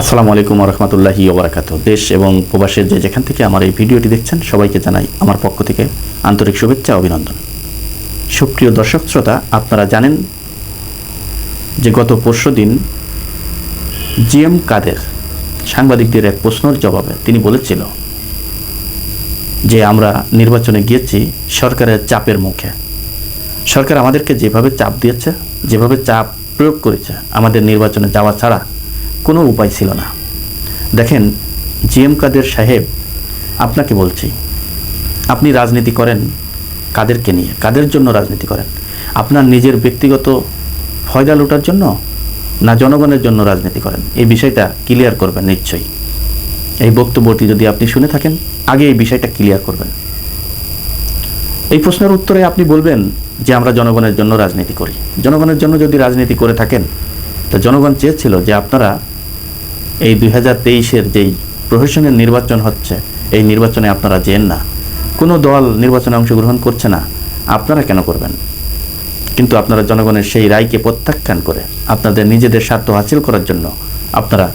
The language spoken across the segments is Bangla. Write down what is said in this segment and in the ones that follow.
আসসালামু আলাইকুম রহমতুল্লাহি ওবরাকাত দেশ এবং প্রবাসের যে যেখান থেকে আমার এই ভিডিওটি দেখছেন, সবাইকে জানাই আমার পক্ষ থেকে আন্তরিক শুভেচ্ছা অভিনন্দন। সুপ্রিয় দর্শক শ্রোতা, আপনারা জানেন যে গত পরশু দিন জিএম কাদের সাংবাদিকদের এক প্রশ্নের জবাবে তিনি বলেছিল যে, আমরা নির্বাচনে গিয়েছি সরকারের চাপের মুখে। সরকার আমাদেরকে যেভাবে চাপ দিয়েছে, যেভাবে চাপ প্রয়োগ করেছে, আমাদের নির্বাচনে যাওয়া ছাড়া কোনো উপায় ছিল না। দেখেন, জি এম কাদের সাহেব, আপনাকে বলছি, আপনি রাজনীতি করেন কাদেরকে নিয়ে, কাদের জন্য রাজনীতি করেন? আপনার নিজের ব্যক্তিগত ফয়দা লুটার জন্য না জনগণের জন্য রাজনীতি করেন? এই বিষয়টা ক্লিয়ার করবেন নিশ্চয়ই। এই বক্তব্যটি যদি আপনি শুনে থাকেন, আগে এই বিষয়টা ক্লিয়ার করবেন। এই প্রশ্নের উত্তরে আপনি বলবেন যে আমরা জনগণের জন্য রাজনীতি করি। জনগণের জন্য যদি রাজনীতি করে থাকেন, তো জনগণ চেয়েছিল যে আপনারা এই দুই হাজার তেইশের যেই প্রহসনের নির্বাচন হচ্ছে, এই নির্বাচনে আপনারা যেন না। কোনো দল নির্বাচনে অংশগ্রহণ করছে না। আপনারা কেন করবেন? কিন্তু আপনারা জনগণের সেই রায়কে প্রত্যাখ্যান করে আপনাদের নিজেদের স্বার্থ হাসিল করার জন্য আপনারা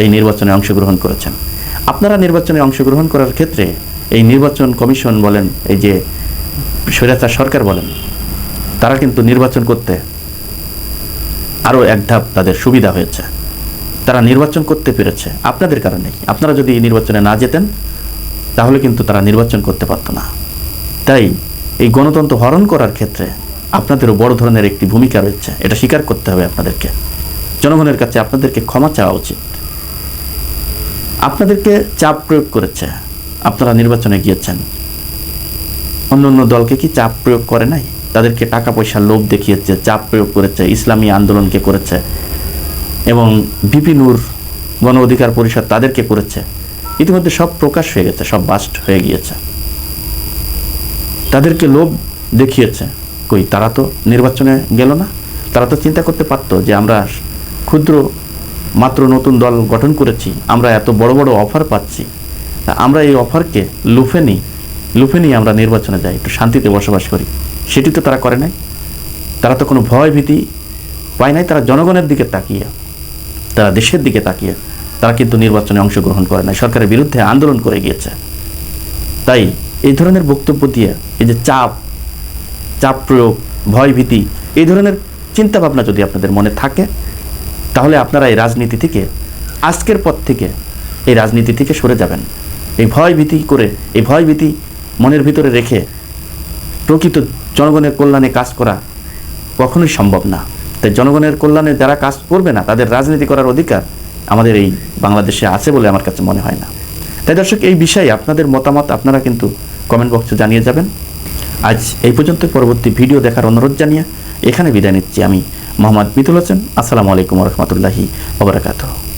এই নির্বাচনে অংশগ্রহণ করেছেন। আপনারা নির্বাচনে অংশগ্রহণ করার ক্ষেত্রে এই নির্বাচন কমিশন বলেন, এই যে স্বৈরাচার সরকার বলেন, তারা কিন্তু নির্বাচন করতে আরও এক ধাপ তাদের সুবিধা হয়েছে। তারা নির্বাচন করতে পেরেছে। আপনাদের কারণেই আপনারা যদি নির্বাচনে না যেতেন তাহলে কিন্তু তারা নির্বাচন করতে পারতো না। তাই এই গণতন্ত্র হরণ করার ক্ষেত্রে আপনাদেরও বড় ধরনের একটি ভূমিকা রয়েছে। এটা স্বীকার করতে হবে আপনাদেরকে। জনগণের কাছে আপনাদেরকে ক্ষমা চাওয়া উচিত। আপনাদেরকে চাপ প্রয়োগ করেছে। আপনারা নির্বাচনে গিয়েছেন। অন্য অন্য দলকে কি চাপ প্রয়োগ করে নাই? তাদেরকে টাকা পয়সার লোভ দেখিয়েছে, চাপ প্রয়োগ করেছে, ইসলামী আন্দোলনকে করেছে। এবং বিপিনুর গণ অধিকার পরিষদ তাদেরকে করেছে। ইতিমধ্যে সব প্রকাশ হয়ে গেছে, সব বাস্ট হয়ে গিয়েছে। তাদেরকে লোভ দেখিয়েছে। কই, তারা তো নির্বাচনে গেল না। তারা তো চিন্তা করতে পারতো যে আমরা ক্ষুদ্র মাত্র নতুন দল গঠন করেছি, আমরা এত বড় বড় অফার পাচ্ছি। আমরা এই অফারকে লুফে নিই, লুফে নিয়ে আমরা নির্বাচনে যাই, একটু শান্তিতে বসবাস করি। সেটি তো তারা করে নাই। তারা তো কোনো ভয় ভীতি পায় নাই, তারা জনগণের দিকে তাকিয়ে। তারা দেশের দিকে তাকিয়ে, তারা কিন্তু নির্বাচনে অংশগ্রহণ করে নাই, সরকারের বিরুদ্ধে আন্দোলন করে গিয়েছে। তাই এই ধরনের বক্তব্য দিয়ে এই যে চাপ চাপ প্রয়োগ ভয় ভীতি এই ধরনের চিন্তাভাবনা যদি আপনাদের মনে থাকে, তাহলে আপনারা এই রাজনীতি থেকে, আজকের পর থেকে এই রাজনীতি থেকে সরে যাবেন। এই ভয় ভীতি করে, এই ভয় ভীতি মনের ভিতরে রেখে প্রকৃত জনগণের কল্যাণে কাজ করা কখনোই সম্ভব না। তাই জনগণের কল্যাণে যারা কাজ করবে না, তাদের রাজনীতি করার অধিকার আমাদের এই বাংলাদেশে আছে বলে আমার কাছে মনে হয় না। তাই দর্শক, এই বিষয়ে আপনাদের মতামত আপনারা কিন্তু কমেন্ট বক্সে জানিয়ে যাবেন। আজ এই পর্যন্ত, পরবর্তী ভিডিও দেখার অনুরোধ জানিয়ে এখানে বিদায় নিচ্ছি আমি মোহাম্মদ মিতুল হোসেন। আসসালামু আলাইকুম রহমতুল্লাহি ওবরাকাতুহ